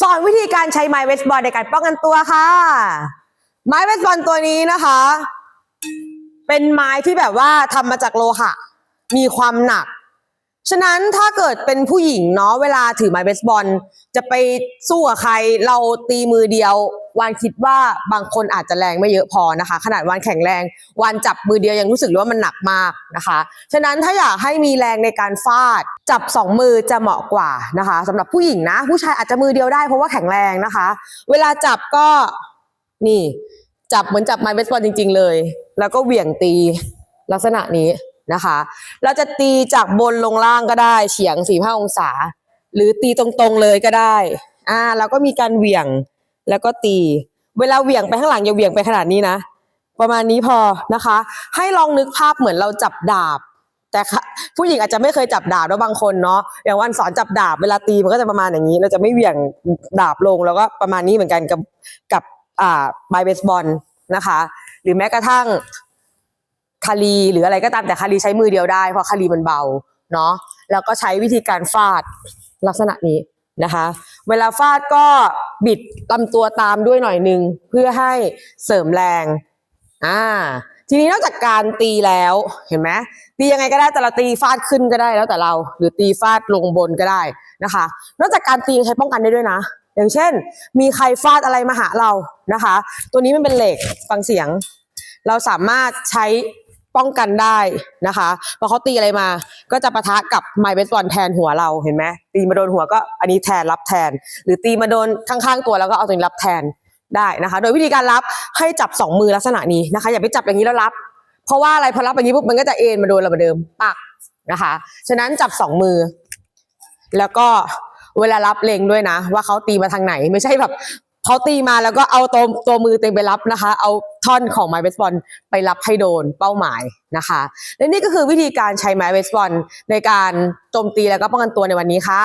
สอนวิธีการใช้ไม้เวสบอลในการป้องกันตัวค่ะ ไม้เวสบอลตัวนี้นะคะ เป็นไม้ที่แบบว่าทำมาจากโลหะ มีความหนัก ฉะนั้นถ้าเกิดเป็นผู้หญิงเนาะเวลาถือไม้เบสบอล จะไปสู้กับใครเราตีมือเดียว วานคิดว่าบางคนอาจจะแรงไม่เยอะพอนะคะ ขนาดวานแข็งแรง วานจับมือเดียวยังรู้สึกว่ามันหนักมากนะคะ ฉะนั้นถ้าอยากให้มีแรงในการฟาด จับสองมือจะเหมาะกว่านะคะสำหรับผู้หญิงนะ ผู้ชายอาจจะมือเดียวได้เพราะว่าแข็งแรงนะคะ เวลาจับก็นี่ จับเหมือนจับไม้เบสบอลจริง ๆ เลย แล้วก็เหวี่ยงตีลักษณะนี้ นะคะ เราจะตีจากบนลงล่างก็ได้ เฉียงสี่ห้าองศา หรือตีตรงๆเลยก็ได้อ่าแล้วก็มีการเหวี่ยงแล้วก็ตี เวลาเหวี่ยงไปข้างหลังอย่าเหวี่ยงไปขนาดนี้นะ ประมาณนี้พอนะคะ ให้ลองนึกภาพเหมือนเราจับดาบ แต่ผู้หญิงอาจจะไม่เคยจับดาบแล้วบางคนเนาะอย่างวันสอนจับดาบเวลาตีมันก็จะประมาณอย่างนี้ เราจะไม่เหวี่ยงดาบลงแล้วก็ประมาณนี้เหมือนกันกับกับอ่าไมเบสบอลนะคะ หรือแม้กระทั่ง คารีหรืออะไรก็ตามแต่คารีใช้มือเดียวได้เพราะคารีมันเบาเนาะแล้วก็ใช้วิธีการฟาดลักษณะนี้นะคะ เวลาฟาดก็บิดลำตัวตามด้วยหน่อยนึงเพื่อให้เสริมแรงอ่าทีนี้นอกจากการตีแล้วเห็นไหมตียังไงก็ได้แต่เราตีฟาดขึ้นก็ได้แล้วแต่เรา หรือตีฟาดลงบนก็ได้นะคะ นอกจากการตีใช้ป้องกันได้ด้วยนะ อย่างเช่น มีใครฟาดอะไรมาหาเรานะคะ ตัวนี้มันเป็นเหล็กฟังเสียง เราสามารถใช้ ป้องกันได้นะคะพอเขาตีอะไรมา ก็จะปะทะกับไม้เบสบอลแทนหัวเราเห็นไหมตีมาโดนหัวก็อันนี้แทนรับแทน หรือตีมาโดนข้างๆตัวแล้วก็เอาตัวนี้รับแทนได้นะคะ โดยวิธีการรับให้จับสองมือลักษณะนี้นะคะ อย่าไปจับอย่างนี้แล้วรับ เพราะว่าอะไรพอรับอย่างนี้ปุ๊บมันก็จะเอ็นมาโดนเราเหมือนเดิมปักนะคะฉะนั้นจับสองมือ แล้วก็เวลารับเลงด้วยนะ ว่าเขาตีมาทางไหน ไม่ใช่แบบ เขาตีมาแล้วก็เอาตัวตัวมือเต็มไปรับนะคะ เอาท่อนของไม้เบสบอลไปรับให้โดนเป้าหมายนะคะ และนี่ก็คือวิธีการใช้ไม้เบสบอลในการโจมตีแล้วก็ป้องกันตัวในวันนี้ค่ะ